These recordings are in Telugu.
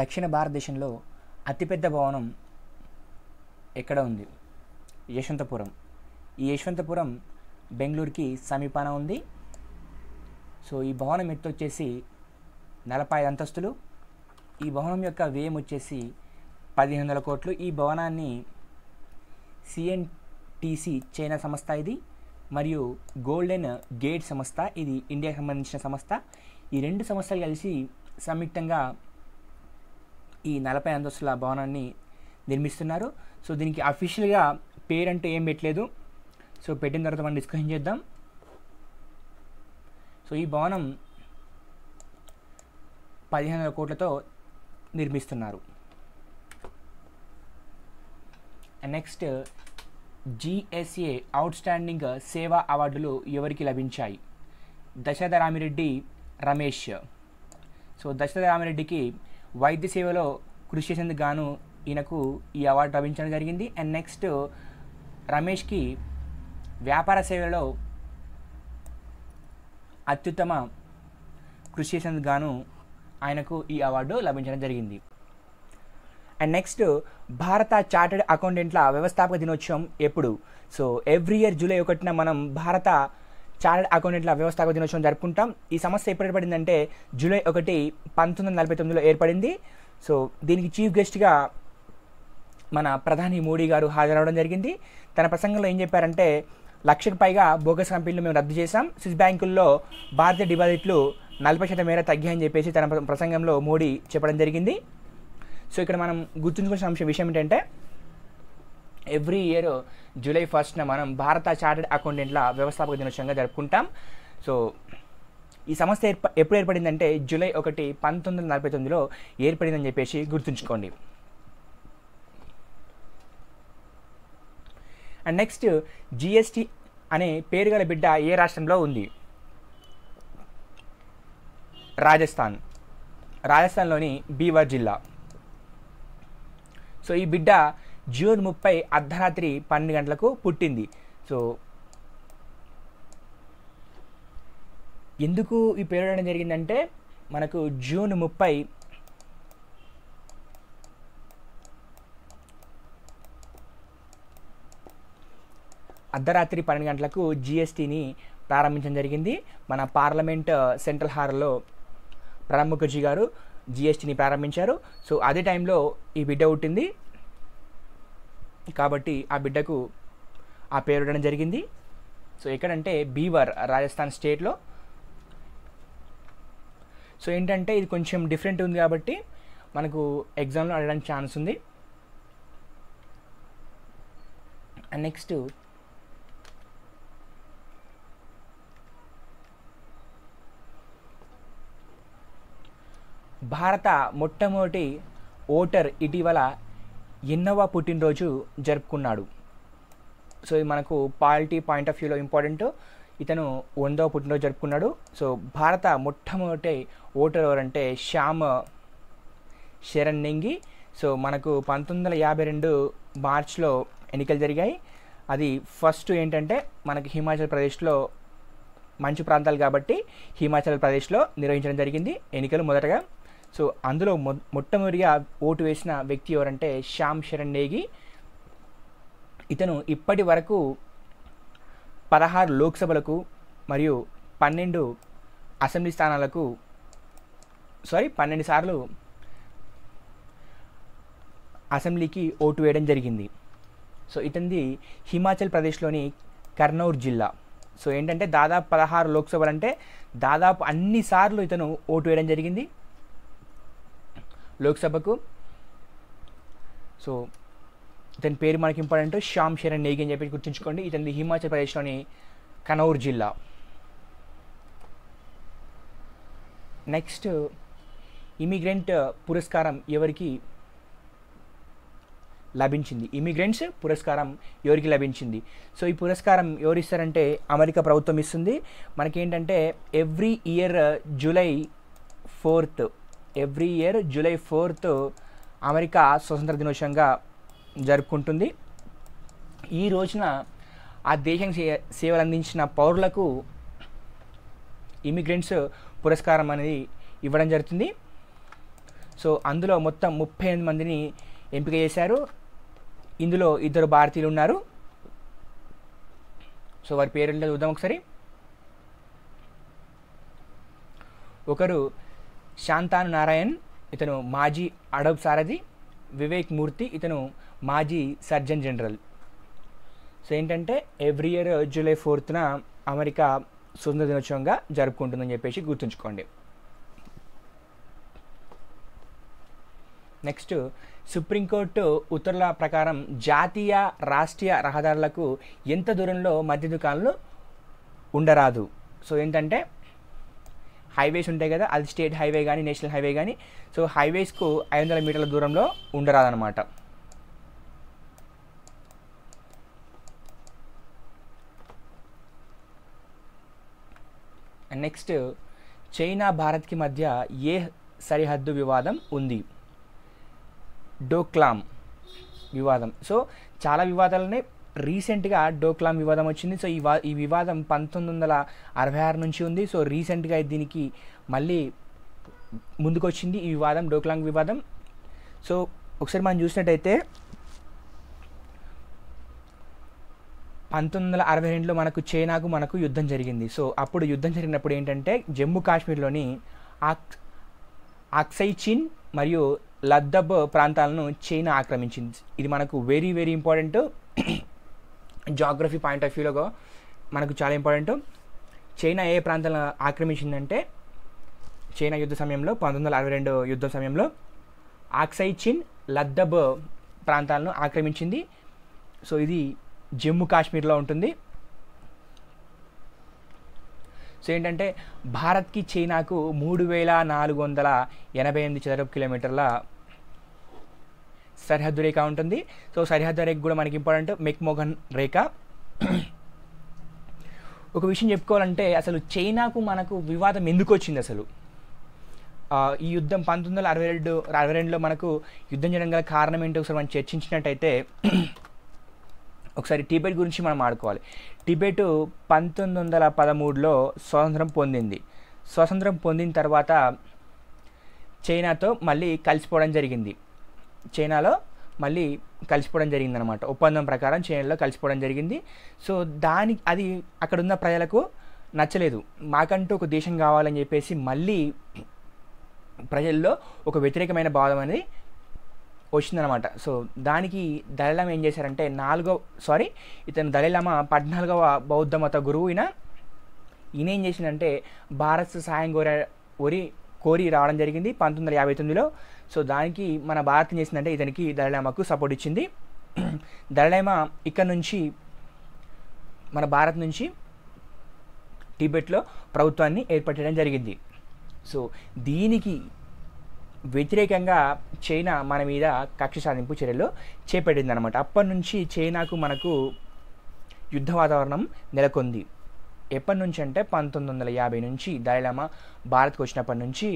దక్షిణ భారతదేశంలో అతిపెద్ద భవనం ఎక్కడ ఉంది? యశ్వంతపురం. ఈ యశ్వంతపురం బెంగళూరుకి సమీపాన ఉంది. సో ఈ భవనం ఎత్తు వచ్చేసి నలభై ఐదు అంతస్తులు. ఈ భవనం యొక్క వ్యయం వచ్చేసి పదిహేను వందల కోట్లు. ఈ భవనాన్ని సిఎన్టీసీ చైనా సంస్థ ఇది మరియు గోల్డెన్ గేట్ సంస్థ ఇది ఇండియాకి సంబంధించిన సంస్థ. ఈ రెండు సంస్థలు కలిసి సంయుక్తంగా ఈ నలభై అంతస్తుల భవనాన్ని నిర్మిస్తున్నారు. సో దీనికి అఫీషియల్గా పేరంటూ ఏం పెట్టలేదు. సో పెట్టిన తర్వాత మనం డిస్కషన్ చేద్దాం. సో ఈ భవనం పదిహేను వందల కోట్లతో నిర్మిస్తున్నారు. నెక్స్ట్ జిఎస్ఏ అవుట్ స్టాండింగ్ సేవా అవార్డులు ఎవరికి లభించాయి? దశరథ రామిరెడ్డి రమేష్. సో దశరథ రామిరెడ్డికి వైద్య సేవలో కృషి చేసేందుకు గాను ఈయనకు ఈ అవార్డు లభించడం జరిగింది. అండ్ నెక్స్ట్ రమేష్కి వ్యాపార సేవలో అత్యుత్తమ కృషి చేసేందుకు గాను ఆయనకు ఈ అవార్డు లభించడం జరిగింది. అండ్ నెక్స్ట్ భారత చార్టెడ్ అకౌంటెంట్ల వ్యవస్థాపక దినోత్సవం ఎప్పుడు? సో ఎవ్రీ ఇయర్ జూలై ఒకటిన మనం భారత చార్టెడ్ అకౌంటెంట్ల వ్యవస్థాపక దినోత్సవం జరుపుకుంటాం. ఈ సమస్య ఎప్పుడు ఏర్పడిందంటే జూలై ఒకటి పంతొమ్మిది వందల నలభై తొమ్మిదిలో ఏర్పడింది. సో దీనికి చీఫ్ గెస్ట్గా మన ప్రధాని మోడీ గారు హాజరవడం జరిగింది. తన ప్రసంగంలో ఏం చెప్పారంటే లక్షకు పైగా బోగస్ కంపెనీలు మేము రద్దు చేశాం. స్విస్ బ్యాంకుల్లో భారతీయ డిపాజిట్లు నలభై శాతం మేర తగ్గాయని చెప్పేసి తన ప్రసంగంలో మోడీ చెప్పడం జరిగింది. సో ఇక్కడ మనం గుర్తుంచుకోవాల్సిన అంశం విషయం ఏంటంటే ఎవ్రీ ఇయర్ జూలై ఫస్ట్న మనం భారత చార్టెడ్ అకౌంటెంట్ల వ్యవస్థాపక దినోత్సవంగా జరుపుకుంటాం. సో ఈ సంస్థ ఏర్ప ఎప్పుడు ఏర్పడిందంటే జూలై ఒకటి పంతొమ్మిది వందల నలభై తొమ్మిదిలో ఏర్పడిందని చెప్పేసి గుర్తుంచుకోండి. అండ్ నెక్స్ట్ జిఎస్టి అనే పేరు గల బిడ్డ ఏ రాష్ట్రంలో ఉంది? రాజస్థాన్. రాజస్థాన్లోని బీవర్ జిల్లా. సో ఈ బిడ్డ జూన్ ముప్పై అర్ధరాత్రి పన్నెండు గంటలకు పుట్టింది. సో ఎందుకు ఈ పేరు పెట్టడం జరిగిందంటే మనకు జూన్ ముప్పై అర్ధరాత్రి పన్నెండు గంటలకు జిఎస్టీని ప్రారంభించడం జరిగింది. మన పార్లమెంట్ సెంట్రల్ హాల్లో ప్రణబ్ ముఖర్జీ గారు జిఎస్టీని ప్రారంభించారు. సో అదే టైంలో ఈ బిడ్డ పుట్టింది. కాబట్టి ఆ బిడ్డకు ఆ పేరు ఇవ్వడం జరిగింది. సో ఎక్కడంటే బీవర్ రాజస్థాన్ స్టేట్లో. సో ఏంటంటే ఇది కొంచెం డిఫరెంట్ ఉంది కాబట్టి మనకు ఎగ్జామ్లో అడగడానికి ఛాన్స్ ఉంది. అండ్ నెక్స్ట్ భారత మొట్టమొదటి ఓటర్ ఇటీవల ఎన్నవ పుట్టినరోజు జరుపుకున్నాడు. సో ఇది మనకు పాలిటీ పాయింట్ ఆఫ్ వ్యూలో ఇంపార్టెంట్. ఇతను వందవ పుట్టినరోజు జరుపుకున్నాడు. సో భారత మొట్టమొదటి ఓటర్ ఎవరంటే శ్యామ్ శరణ్ నెంగి సో మనకు పంతొమ్మిది వందల యాభై రెండు మార్చ్లో ఎన్నికలు జరిగాయి. అది ఫస్ట్ ఏంటంటే మనకి హిమాచల్ ప్రదేశ్లో మంచు ప్రాంతాలు కాబట్టి హిమాచల్ ప్రదేశ్లో నిర్వహించడం జరిగింది. ఎన్నికలు మొదటగా సో అందులో మొ మొట్టమొదటిగా ఓటు వేసిన వ్యక్తి ఎవరంటే శ్యామ్ శరణ్ నేగి. ఇతను ఇప్పటి వరకు పదహారు లోక్సభలకు మరియు పన్నెండు అసెంబ్లీ స్థానాలకు సారీ పన్నెండు సార్లు అసెంబ్లీకి ఓటు వేయడం జరిగింది. సో ఇతనిది హిమాచల్ ప్రదేశ్లోని కర్నూర్ జిల్లా. సో ఏంటంటే దాదాపు పదహారు లోక్సభలు అంటే దాదాపు అన్ని సార్లు ఇతను ఓటు వేయడం జరిగింది. లోక్సభకు. సో ఇతని పేరు మనకి ఇంపార్టెంట్. శ్యామ్ శరణ్ నేగి అని చెప్పి గుర్తుంచుకోండి. ఇతనిది హిమాచల్ ప్రదేశ్లోని కనౌర్ జిల్లా. నెక్స్ట్ ఇమిగ్రెంట్ పురస్కారం ఎవరికి లభించింది? ఇమిగ్రెంట్స్ పురస్కారం ఎవరికి లభించింది? సో ఈ పురస్కారం ఎవరు ఇస్తారంటే అమెరికా ప్రభుత్వం ఇస్తుంది. మనకేంటంటే every year July fourth every year July fourth America స్వతంత్ర దినోత్సవంగా జరుపుకుంటుంది. ఈ రోజున ఆ దేశం సే- సేవలు అందించిన పౌరులకు ఇమిగ్రెంట్స్ పురస్కారం అనేది ఇవ్వడం జరుగుతుంది. సో అందులో మొత్తం ముప్పై ఎనిమిది మందిని ఎంపిక చేశారు. ఇందులో ఇద్దరు భారతీయులు ఉన్నారు. సో వారి పేరు చూద్దాం ఒకసారి. ఒకరు శాంతాను నారాయణ్ ఇతను మాజీ అడబ్ సారథి వివేక్ మూర్తి ఇతను మాజీ సర్జన్ జనరల్. సో ఏంటంటే ఎవ్రీ ఇయర్ జూలై ఫోర్త్న అమెరికా స్వతంత్ర దినోత్సవంగా జరుపుకుంటుందని చెప్పేసి గుర్తుంచుకోండి. నెక్స్ట్ సుప్రీంకోర్టు ఉత్తర్వుల ప్రకారం జాతీయ రాష్ట్రీయ రహదారులకు ఎంత దూరంలో మద్య దుకాణాలు ఉండరాదు. సో ఏంటంటే హైవేస్ ఉంటాయి కదా అది స్టేట్ హైవే కానీ నేషనల్ హైవే కానీ సో హైవేస్కు ఐదు వందల మీటర్ల దూరంలో ఉండరాదనమాట నెక్స్ట్ చైనా భారత్కి మధ్య ఏ సరిహద్దు వివాదం ఉంది? డోక్లామ్ వివాదం. సో చాలా వివాదాలనే రీసెంట్గా డోక్లాం వివాదం వచ్చింది. సో ఈ వా ఈ వివాదం పంతొమ్మిది వందల అరవై ఆరు నుంచి ఉంది. సో రీసెంట్గా దీనికి మళ్ళీ ముందుకొచ్చింది ఈ వివాదం డోక్లాంగ్ వివాదం. సో ఒకసారి మనం చూసినట్టయితే పంతొమ్మిది వందల అరవై రెండులో మనకు చైనాకు మనకు యుద్ధం జరిగింది. సో అప్పుడు యుద్ధం జరిగినప్పుడు ఏంటంటే జమ్మూ కాశ్మీర్లోని ఆక్ అక్సై చిన్ మరియు లద్దబ్ ప్రాంతాలను చైనా ఆక్రమించింది. ఇది మనకు very very important. Geography point of వ్యూలో మనకు చాలా ఇంపార్టెంట్ చైనా ఏ ప్రాంతాలను ఆక్రమించిందంటే చైనా యుద్ధ సమయంలో పంతొమ్మిది వందల అరవై రెండు యుద్ధ సమయంలో ఆక్సై చిన్ లద్దబ్ ప్రాంతాలను ఆక్రమించింది. సో ఇది జమ్మూ కాశ్మీర్లో ఉంటుంది. సో ఏంటంటే భారత్కి చైనాకు మూడు వేల నాలుగు వందల ఎనభై ఎనిమిది చదరపు కిలోమీటర్ల సరిహద్దు రేఖ ఉంటుంది. సో సరిహద్దు రేఖ కూడా మనకి ఇంపార్టెంట్ మెక్మోగన్ రేఖ. ఒక విషయం చెప్పుకోవాలంటే అసలు చైనాకు మనకు వివాదం ఎందుకు వచ్చింది అసలు? ఈ యుద్ధం పంతొమ్మిది వందల అరవై రెండు అరవై రెండులో మనకు యుద్ధం చేయడం గల కారణం ఏంటో ఒకసారి మనం చర్చించినట్టయితే ఒకసారి టిబెట్ గురించి మనం ఆడుకోవాలి. టిబెట్ పంతొమ్మిది వందల పదమూడులో స్వాతంత్రం పొందింది. స్వాతంత్రం పొందిన తర్వాత చైనాతో మళ్ళీ కలిసిపోవడం జరిగింది. చైనాలో మళ్ళీ కలిసిపోవడం జరిగింది అనమాట ఒప్పందం ప్రకారం చైనాలో కలిసిపోవడం జరిగింది. సో దాని అది అక్కడ ఉన్న ప్రజలకు నచ్చలేదు. మాకంటూ ఒక దేశం కావాలని చెప్పేసి మళ్ళీ ప్రజల్లో ఒక వ్యతిరేకమైన భావం అనేది వచ్చిందనమాట సో దానికి దళలామ ఏం చేశారంటే నాలుగో సారీ ఇతను దళలామ పద్నాలుగవ బౌద్ధ మత గురువు ఈయన ఈయన ఏం చేసిందంటే భారత్ సాయం కోరి కోరి రావడం జరిగింది. పంతొమ్మిది వందల యాభై తొమ్మిదిలో సో దానికి మన భారత్ చేసిందంటే ఇతనికి దళలామకు సపోర్ట్ ఇచ్చింది. దళలామ ఇక్కడ నుంచి మన భారత్ నుంచి టిబెట్లో ప్రభుత్వాన్ని ఏర్పరచడం జరిగింది. సో దీనికి వ్యతిరేకంగా చైనా మన మీద కక్ష సాధింపు చర్యలు చేపట్టింది అనమాట అప్పటి నుంచి చైనాకు మనకు యుద్ధ వాతావరణం నెలకొంది. ఎప్పటి నుంచి అంటే పంతొమ్మిది వందల యాభై నుంచి దళలామా భారత్కు వచ్చినప్పటి నుంచి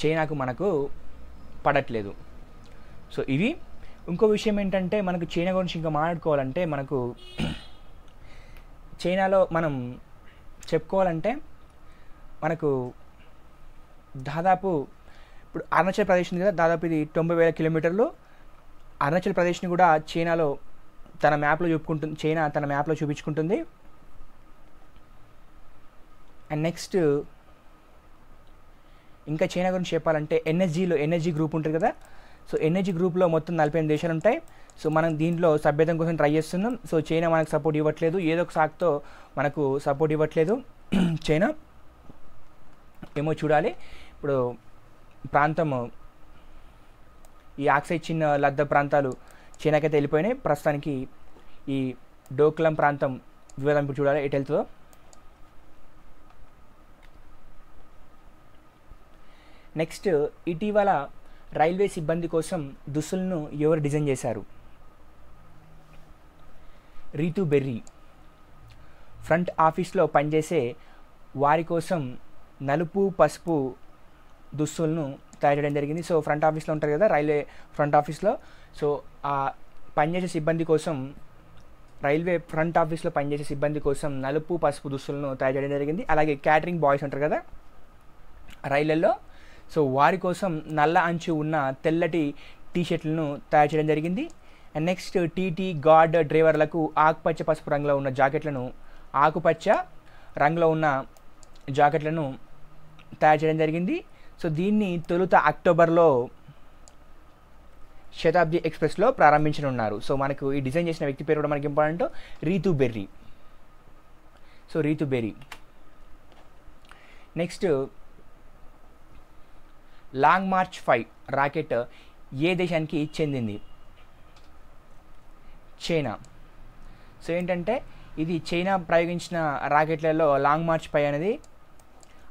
చైనాకు మనకు పడట్లేదు. సో ఇవి ఇంకో విషయం ఏంటంటే మనకు చైనా గురించి ఇంకా మాట్లాడుకోవాలంటే మనకు చైనాలో మనం చెప్పుకోవాలంటే మనకు దాదాపు ఇప్పుడు అరుణాచల్ ప్రదేశ్ ఉంది కదా దాదాపు ఇది తొంభై వేల కిలోమీటర్లు. అరుణాచల్ ప్రదేశ్ని కూడా చైనాలో తన మ్యాప్లో చూపుకుంటుంది చైనా తన మ్యాప్లో చూపించుకుంటుంది. అండ్ నెక్స్ట్ ఇంకా చైనా గురించి చెప్పాలంటే ఎన్ఎస్జీలో ఎన్ఎస్జీ గ్రూప్ ఉంటుంది కదా. సో ఎన్ఎస్జీ గ్రూప్లో మొత్తం నలభై ఎనిమిది దేశాలు ఉంటాయి. సో మనం దీంట్లో సభ్యతం కోసం ట్రై చేస్తున్నాం. సో చైనా మనకు సపోర్ట్ ఇవ్వట్లేదు. ఏదో ఒక సాకుతో మనకు సపోర్ట్ ఇవ్వట్లేదు. చైనా ఏమో చూడాలి. ఇప్పుడు ప్రాంతం ఈ ఆక్సైడ్ చిన్న లద్ద ప్రాంతాలు చైనాకైతే వెళ్ళిపోయినాయి. ప్రస్తుతానికి ఈ డోక్లం ప్రాంతం వివాదం ఇప్పుడు చూడాలి. ఎటు వెళ్తుందో. నెక్స్ట్ ఇటీవల రైల్వే సిబ్బంది కోసం దుస్తులను ఎవరు డిజైన్ చేశారు? రీతు బెర్రీ. ఫ్రంట్ ఆఫీస్లో పనిచేసే వారి కోసం నలుపు పసుపు దుస్తులను తయారు చేయడం జరిగింది. సో ఫ్రంట్ ఆఫీస్లో ఉంటారు కదా రైల్వే ఫ్రంట్ ఆఫీస్లో. సో ఆ పనిచేసే సిబ్బంది కోసం రైల్వే ఫ్రంట్ ఆఫీస్లో పనిచేసే సిబ్బంది కోసం నలుపు పసుపు దుస్తులను తయారు చేయడం జరిగింది. అలాగే క్యాటరింగ్ బాయ్స్ ఉంటారు కదా రైళ్ళలో సో వారి కోసం నల్ల అంచు ఉన్న తెల్లటి టీ షర్ట్లను తయారు చేయడం జరిగింది. అండ్ నెక్స్ట్ టీటీ గార్డ్ డ్రైవర్లకు ఆకుపచ్చ పసుపు రంగులో ఉన్న జాకెట్లను ఆకుపచ్చ రంగులో ఉన్న జాకెట్లను తయారు చేయడం జరిగింది. సో దీన్ని తొలుత అక్టోబర్లో శతాబ్ది ఎక్స్ప్రెస్లో ప్రారంభించనున్నారు. సో మనకు ఈ డిజైన్ చేసిన వ్యక్తి పేరు కూడా మనకి important. Ritu Beri. So Ritu Beri. Next long march five rocket ఏ దేశానికి చెందింది? చైనా. సో ఏంటంటే ఇది చైనా ప్రయోగించిన రాకెట్లలో లాంగ్ మార్చ్ ఫైవ్ అనేది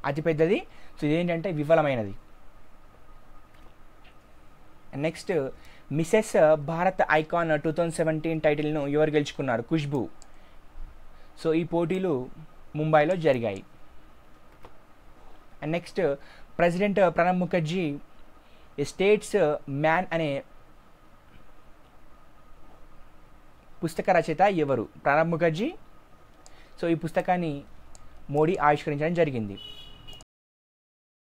అతిపెద్దది. సో ఇదేంటంటే విఫలమైనది. Next Mrs Bharat icon two thousand seventeen టైటిల్ను ఎవరు గెలుచుకున్నారు? ఖుష్బు. సో ఈ పోటీలు ముంబైలో జరిగాయి. And next president Pranab Mukherjee statesman అనే పుస్తక రచయిత ఎవరు? ప్రణబ్ ముఖర్జీ. సో ఈ పుస్తకాన్ని మోడీ ఆవిష్కరించడం జరిగింది.